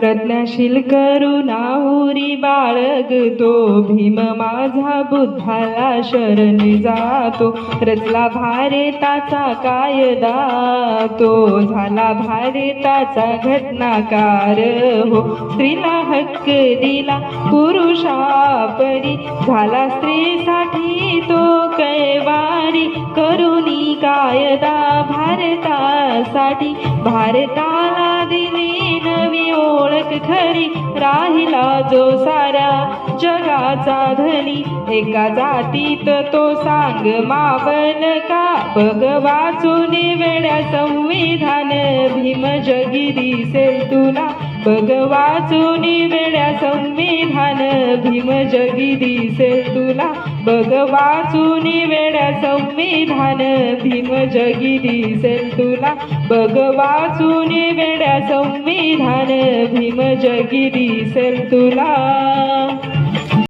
प्रज्ञाशील करुणा उरी बाळग तो. भीम माझा बुद्धाला शरण जातो. रचला भारताचा कायदा तो. झाला भारताचा घटनाकार हो. स्त्रीला हक्क दिला पुरुषापरी. झाला स्त्रीसाठी तो कैवारी. करुणी कायदा भारतासाठी. भारताला दिली नवी ओ खरी राहिला जो साऱ्या जगाचा धनी. एका जातीत तो सांग मावन का? बघ वाचून वेड्या संविधान भीम जगिरी दिसेल तुला. बघ वाचून वेड्या संविधान भीम जगिरी दिसेल तुला. बघ वाचून वेड्या संविधान भीम जगिरी दिसेल तुला बघ वाचून वेड्या संविधान भीम जगी दिसेल तुला.